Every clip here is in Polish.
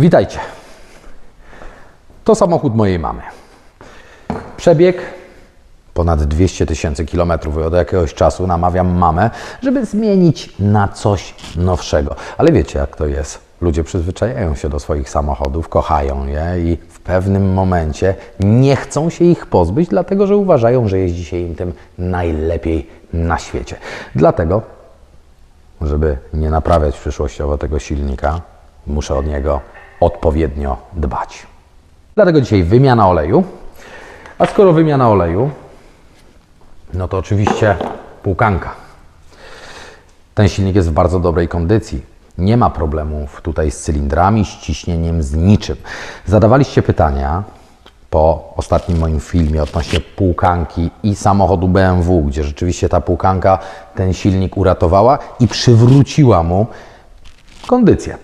Witajcie. To samochód mojej mamy. Przebieg ponad 200 tysięcy kilometrów i od jakiegoś czasu namawiam mamę, żeby zmienić na coś nowszego. Ale wiecie, jak to jest. Ludzie przyzwyczajają się do swoich samochodów, kochają je i w pewnym momencie nie chcą się ich pozbyć, dlatego że uważają, że jeździ się im tym najlepiej na świecie. Dlatego, żeby nie naprawiać przyszłościowo tego silnika, muszę od niego odpowiednio dbać. Dlatego dzisiaj wymiana oleju. A skoro wymiana oleju, no to oczywiście półkanka. Ten silnik jest w bardzo dobrej kondycji. Nie ma problemów tutaj z cylindrami, z ciśnieniem, z niczym. Zadawaliście pytania po ostatnim moim filmie odnośnie półkanki i samochodu BMW, gdzie rzeczywiście ta półkanka ten silnik uratowała i przywróciła mu kondycję.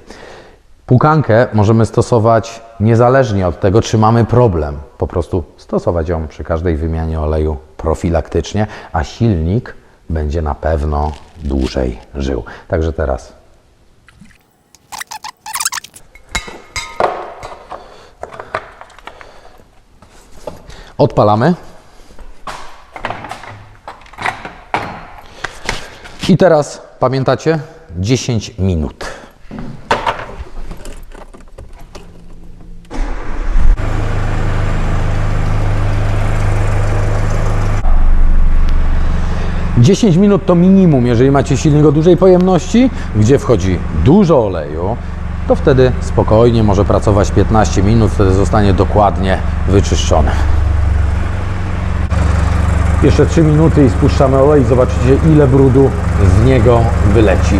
Półkankę możemy stosować niezależnie od tego, czy mamy problem. Po prostu stosować ją przy każdej wymianie oleju profilaktycznie, a silnik będzie na pewno dłużej żył. Także teraz odpalamy. I teraz pamiętacie 10 minut. Dziesięć minut to minimum, jeżeli macie silnik o dużej pojemności, gdzie wchodzi dużo oleju, to wtedy spokojnie może pracować 15 minut, wtedy zostanie dokładnie wyczyszczony. Jeszcze 3 minuty i spuszczamy olej zobaczycie ile brudu z niego wyleci.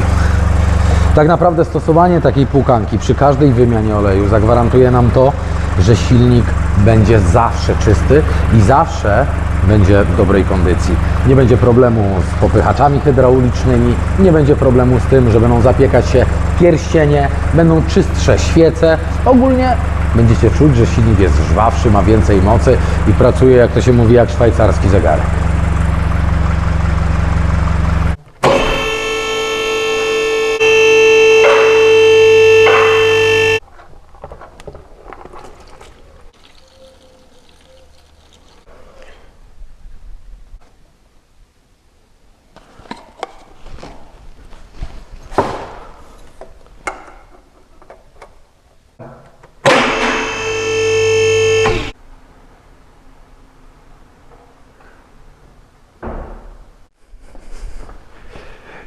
Tak naprawdę stosowanie takiej półkanki przy każdej wymianie oleju zagwarantuje nam to, że silnik będzie zawsze czysty i zawsze będzie w dobrej kondycji. Nie będzie problemu z popychaczami hydraulicznymi, nie będzie problemu z tym, że będą zapiekać się pierścienie, będą czystsze świece. Ogólnie będziecie czuć, że silnik jest żwawszy, ma więcej mocy i pracuje, jak to się mówi, jak szwajcarski zegarek.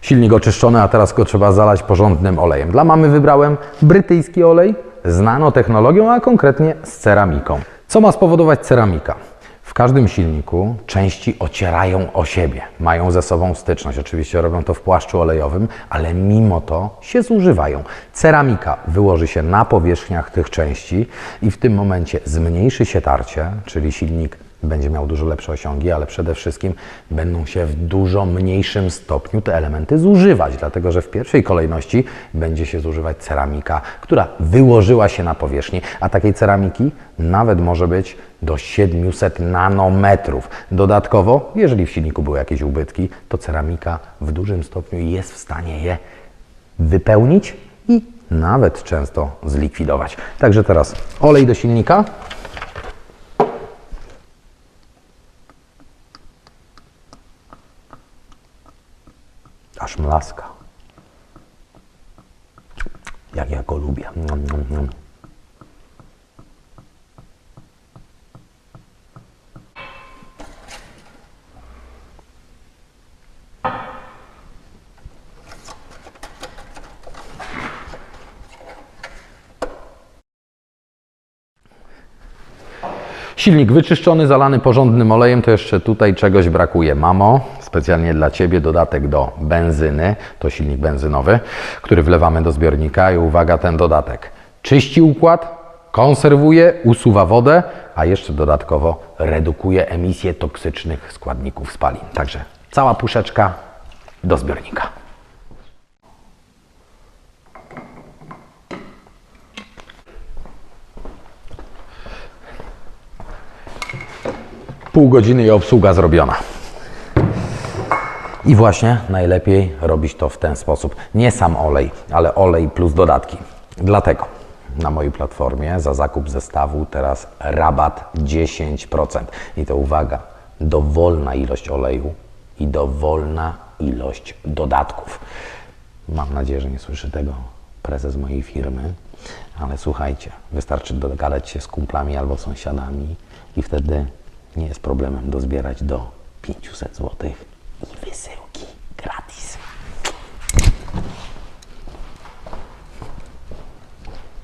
Silnik oczyszczony, a teraz go trzeba zalać porządnym olejem. Dla mamy wybrałem brytyjski olej z nanotechnologią, a konkretnie z ceramiką. Co ma spowodować ceramika? W każdym silniku części ocierają o siebie, mają ze sobą styczność. Oczywiście robią to w płaszczu olejowym, ale mimo to się zużywają. Ceramika wyłoży się na powierzchniach tych części i w tym momencie zmniejszy się tarcie, czyli silnik będzie miał dużo lepsze osiągi, ale przede wszystkim będą się w dużo mniejszym stopniu te elementy zużywać, dlatego że w pierwszej kolejności będzie się zużywać ceramika, która wyłożyła się na powierzchni, a takiej ceramiki nawet może być do 700 nanometrów. Dodatkowo, jeżeli w silniku były jakieś ubytki, to ceramika w dużym stopniu jest w stanie je wypełnić i nawet często zlikwidować. Także teraz olej do silnika. Aż mlaska. Jak ja go lubię. Nom, nom, nom. Silnik wyczyszczony, zalany porządnym olejem, to jeszcze tutaj czegoś brakuje. Mamo, specjalnie dla Ciebie dodatek do benzyny, to silnik benzynowy, który wlewamy do zbiornika i uwaga, ten dodatek czyści układ, konserwuje, usuwa wodę, a jeszcze dodatkowo redukuje emisję toksycznych składników spalin. Także cała puszeczka do zbiornika. Pół godziny i obsługa zrobiona. I właśnie najlepiej robić to w ten sposób. Nie sam olej, ale olej plus dodatki. Dlatego na mojej platformie za zakup zestawu teraz rabat 10%. I to uwaga, dowolna ilość oleju i dowolna ilość dodatków. Mam nadzieję, że nie słyszy tego prezes mojej firmy, ale słuchajcie, wystarczy dogadać się z kumplami albo sąsiadami i wtedy nie jest problemem dozbierać do 500 zł i wysyłki.